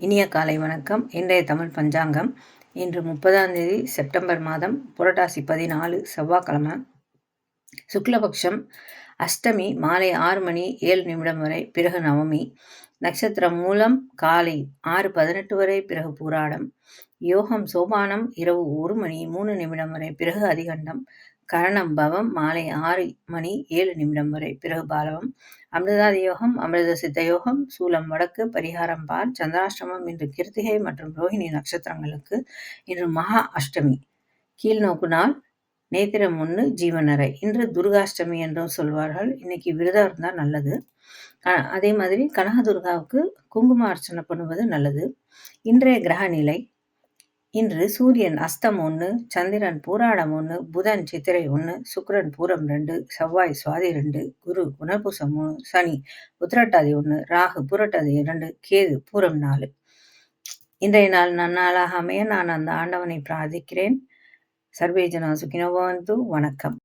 இனிய காலை வணக்கம். இன்றைய தமிழ் பஞ்சாங்கம். இன்று முப்பதாம் தேதி செப்டம்பர் மாதம் புரட்டாசி பதினாலு செவ்வாய்க்கிழமை. சுக்லபக்ஷம் அஷ்டமி மாலை ஆறு மணி ஏழு நிமிடம் வரை பிறகு நவமி. நட்சத்திரம் மூலம் காலை ஆறு பதினெட்டு வரை பிறகு பூராடம். யோகம் சோபானம் இரவு ஒரு மணி மூணு நிமிடம் வரை பிறகு அதிகண்டம். கரணம் பவம் மாலை ஆறு மணி ஏழு நிமிடம் வரை. பிறகு பாலவம் அமிர்தாத யோகம் அமிர்த சித்த யோகம் சூலம் வடக்கு பரிகாரம் பார் சந்திராஷ்டமம் இன்று கிருத்திகை மற்றும் ரோஹிணி நட்சத்திரங்களுக்கு இன்று மகா அஷ்டமி. கீழ்நோக்கு நாள் நேத்திரம் ஒன்று ஜீவனரை இன்று துர்காஷ்டமி என்றும் சொல்வார்கள். இன்னைக்கு விரதம் இருந்தால் நல்லது. அதே மாதிரி கனகதுர்காவுக்கு குங்கும அர்ச்சனை பண்ணுவது நல்லது. இன்றைய கிரக நிலை இன்று சூரியன் அஸ்தம் ஒன்று சந்திரன் பூராடம் ஒன்று புதன் சித்திரை ஒன்று சுக்கரன் பூரம் ரெண்டு செவ்வாய் சுவாதி ரெண்டு குரு குணபூசம் மூணு சனி உத்திரட்டாதி ஒன்று ராகு புரட்டாதி இரண்டு கேது பூரம் நாலு. இன்றைய நாள் நன்னாளாக அமைய நான் அந்த ஆண்டவனை பிரார்த்திக்கிறேன். சர்வேஜனா சுகினோபவந்து வணக்கம்.